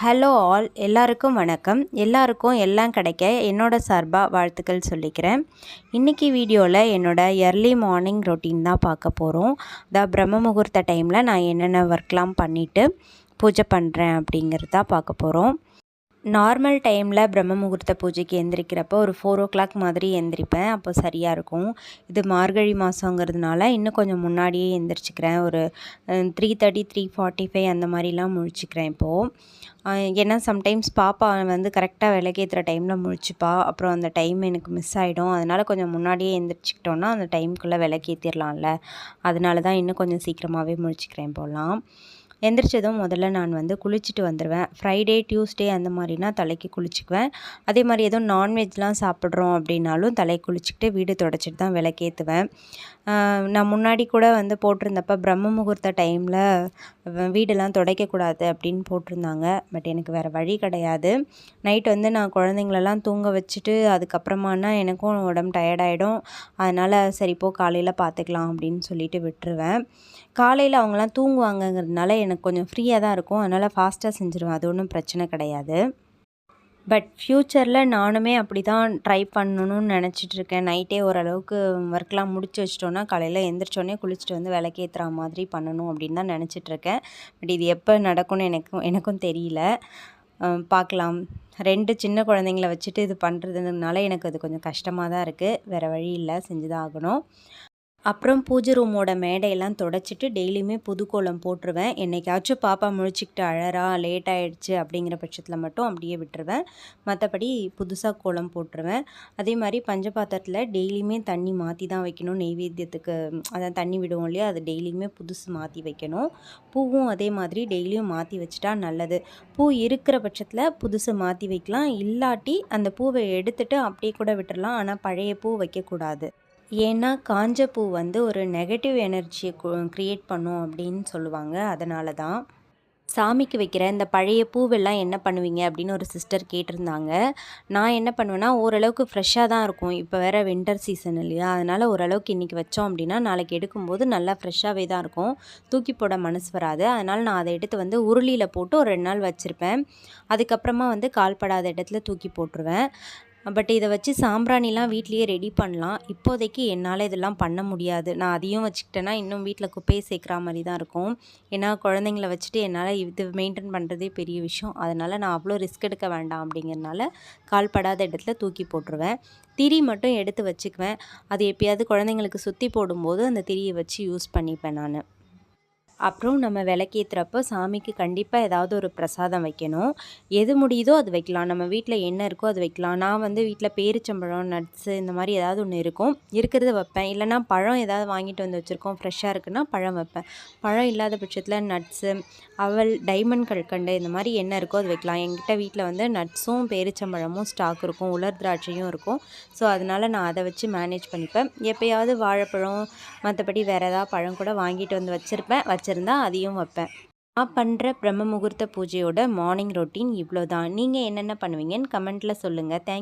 Hello all எல்லாருக்கும் வணக்கம். எல்லாருக்கும் எல்லாம் கிடைக்க என்னோடய சார்பாக வாழ்த்துக்கள் சொல்லிக்கிறேன். இன்றைக்கி வீடியோவில் என்னோட எர்லி மார்னிங் ரொட்டீன் தான் பார்க்க போகிறோம் த பிரம்ம முகூர்த்த டைமில் நான் என்னென்ன ஒர்க்லாம் பண்ணிவிட்டு பூஜை பண்ணுறேன் அப்படிங்கிறதா பார்க்க போகிறோம் நார்மல் டைமில் பிரம்ம முகூர்த்த பூஜைக்கு எந்திரிக்கிறப்போ ஒரு ஃபோர் ஓ கிளாக் மாதிரி எந்திரிப்பேன். அப்போ சரியாக இருக்கும். இது மார்கழி மாதங்கிறதுனால இன்னும் கொஞ்சம் முன்னாடியே எந்திரிச்சிக்கிறேன். ஒரு three thirty three forty five அந்த மாதிரிலாம் முழிச்சிக்கிறேன் இப்போது ஏன்னா சம்டைம்ஸ் பாப்பா வந்து கரெக்டாக விளக்கேற்றுற டைமில் முழிச்சுப்பா. அப்புறம் அந்த டைம் எனக்கு மிஸ் ஆகிடும் அதனால் கொஞ்சம் முன்னாடியே எந்திரிச்சிக்கிட்டோன்னா அந்த டைமுக்குள்ளே விளக்கேற்றிடலாம்ல அதனால தான் இன்னும் கொஞ்சம் சீக்கிரமாகவே முழிச்சிக்கிறேன் இப்போலாம் எந்திரிச்சதும் முதல்ல நான் வந்து குளிச்சுட்டு வந்துடுவேன் ஃப்ரைடே டியூஸ்டே அந்த மாதிரினா தலைக்கு குளிச்சுக்குவேன். அதே மாதிரி எதுவும் நான்வெஜ்லாம் சாப்பிட்றோம் அப்படின்னாலும் தலைக்கு குளிச்சுக்கிட்டு வீடு தொடச்சிட்டு தான் விளக்கேற்றுவேன் நான் முன்னாடி கூட வந்து போட்டிருந்தப்ப பிரம்ம முகூர்த்த டைமில் வீடெல்லாம் துடைக்கக்கூடாது அப்படின்னு போட்டிருந்தாங்க. பட் எனக்கு வேறு வழி கிடையாது. நைட் வந்து நான் குழந்தைங்களெல்லாம் தூங்க வச்சுட்டு அதுக்கப்புறமானா எனக்கும் உடம்பு டயர்டாயிடும் அதனால் சரி போ காலையில் பார்த்துக்கலாம் அப்படின்னு சொல்லிட்டு விட்டுருவேன். காலையில் அவங்களாம் தூங்குவாங்கங்கிறதுனால எனக்கு கொஞ்சம் ஃப்ரீயாக தான் இருக்கும். அதனால் ஃபாஸ்ட்டாக செஞ்சுருவேன். அது ஒன்றும் பிரச்சனை கிடையாது. பட் ஃப்யூச்சரில் நானுமே அப்படி தான் ட்ரை பண்ணணும்னு நினச்சிட்ருக்கேன் நைட்டே ஓரளவுக்கு ஒர்க்லாம் முடிச்சு வச்சிட்டோன்னா காலையில் எந்திரிச்சோடனே குளிச்சுட்டு வந்து விளக்கேற்றுற மாதிரி பண்ணணும் அப்படின்னு தான் நினச்சிட்ருக்கேன் பட் இது எப்போ நடக்கும்னு எனக்கும் எனக்கும் தெரியல. பார்க்கலாம் ரெண்டு சின்ன குழந்தைங்கள வச்சுட்டு இது பண்ணுறதுனால எனக்கு அது கொஞ்சம் கஷ்டமாக தான் இருக்குது வேறு வழி இல்லை செஞ்சு தான் ஆகணும். அப்புறம் பூஜை ரூமோட மேடையெல்லாம் தொடச்சிட்டு டெய்லியுமே புது கோலம் போட்டுருவேன். என்னைக்காச்சும் பாப்பா முழிச்சிக்கிட்டு அழறா லேட் ஆகிடுச்சு அப்படிங்கிற பட்சத்தில் மட்டும் அப்படியே விட்டுருவேன். மற்றபடி புதுசாக கோலம் போட்டுருவேன். அதே மாதிரி பஞ்சபாத்திரத்தில் டெய்லியுமே தண்ணி மாற்றி தான் வைக்கணும். நெய்வேத்தியத்துக்கு அதான் தண்ணி விடுவோம் இல்லையா? அது டெய்லியுமே புதுசு மாற்றி வைக்கணும். பூவும் அதே மாதிரி டெய்லியும் மாற்றி வச்சுட்டா நல்லது. பூ இருக்கிற பட்சத்தில் புதுசு மாற்றி வைக்கலாம். இல்லாட்டி அந்த பூவை எடுத்துகிட்டு அப்படியே கூட விட்டுடலாம் ஆனால் பழைய பூ வைக்கக்கூடாது. ஏன்னா காஞ்ச பூ வந்து ஒரு நெகட்டிவ் எனர்ஜியை க்ரியேட் பண்ணும் அப்படின்னு சொல்லுவாங்க. அதனால தான் சாமிக்கு வைக்கிற இந்த பழைய பூவெல்லாம் என்ன பண்ணுவீங்க அப்படின்னு ஒரு சிஸ்டர் கேட்டிருந்தாங்க. நான் என்ன பண்ணுவேன்னா ஓரளவுக்கு ஃப்ரெஷ்ஷாக தான் இருக்கும். இப்போ வேறு வின்டர் சீசன் இல்லையா? அதனால் ஓரளவுக்கு இன்றைக்கி வச்சோம் அப்படின்னா நாளைக்கு எடுக்கும்போது நல்லா ஃப்ரெஷ்ஷாகவே தான் இருக்கும். தூக்கி போட மனசு வராது. அதனால் நான் அதை எடுத்து வந்து உருளியில் போட்டு ஒரு ரெண்டு நாள் வச்சுருப்பேன். அதுக்கப்புறமா வந்து கால்படாத இடத்துல தூக்கி போட்டுருவேன். பட் இதை வச்சு சாம்பிராணிலாம் வீட்லேயே ரெடி பண்ணலாம். இப்போதைக்கு என்னால் இதெல்லாம் பண்ண முடியாது. நான் அதையும் வச்சுக்கிட்டேன்னா இன்னும் வீட்டில் குப்பையை சேர்க்குற மாதிரி தான் இருக்கும். ஏன்னா குழந்தைங்கள வச்சுட்டு என்னால் இது மெயின்டைன் பண்ணுறதே பெரிய விஷயம். அதனால் நான் அவ்வளோ ரிஸ்க் எடுக்க வேண்டாம் அப்படிங்கிறனால கால்படாத இடத்துல தூக்கி போட்டுருவேன். திரி மட்டும் எடுத்து வச்சுக்குவேன். அது எப்பயாவது குழந்தைங்களுக்கு சுற்றி போடும்போது அந்த திரியை வச்சு யூஸ் பண்ணிப்பேன் நான். அப்புறம் நம்ம விளக்கேற்றுறப்போ சாமிக்கு கண்டிப்பாக ஏதாவது ஒரு பிரசாதம் வைக்கணும். எது முடியுதோ அது வைக்கலாம். நம்ம வீட்டில் என்ன இருக்கோ அது வைக்கலாம். நான் வந்து வீட்டில் பேரிச்சம்பழம் நட்ஸு இந்த மாதிரி ஏதாவது ஒன்று இருக்கும். இருக்கிறத வைப்பேன். இல்லைனா பழம் ஏதாவது வாங்கிட்டு வந்து வச்சுருக்கோம். ஃப்ரெஷ்ஷாக இருக்குன்னா பழம் வைப்பேன். பழம் இல்லாத பட்சத்தில் நட்ஸு அவல் டைமண்ட் கல்கண்டு இந்த மாதிரி என்ன இருக்கோ அது வைக்கலாம். எங்கிட்ட வீட்டில் வந்து நட்ஸும் பேரிச்சம்பழமும் ஸ்டாக் இருக்கும். உலர் திராட்சையும் இருக்கும். ஸோ அதனால் நான் அதை வச்சு மேனேஜ் பண்ணிப்பேன். எப்போயாவது வாழைப்பழம் மற்றபடி வேறு ஏதாவது பழம் கூட வாங்கிட்டு வந்து வச்சுருப்பேன். வச்சு வச்சுருந்தா அதையும் வைப்பேன். நான் பண்ணுற பிரம்ம முகூர்த்த பூஜையோட மார்னிங் ரொட்டீன் இவ்வளோ தான் நீங்கள் என்னென்ன பண்ணுவீங்கன்னு கமெண்ட்டில் சொல்லுங்கள் தேங்க்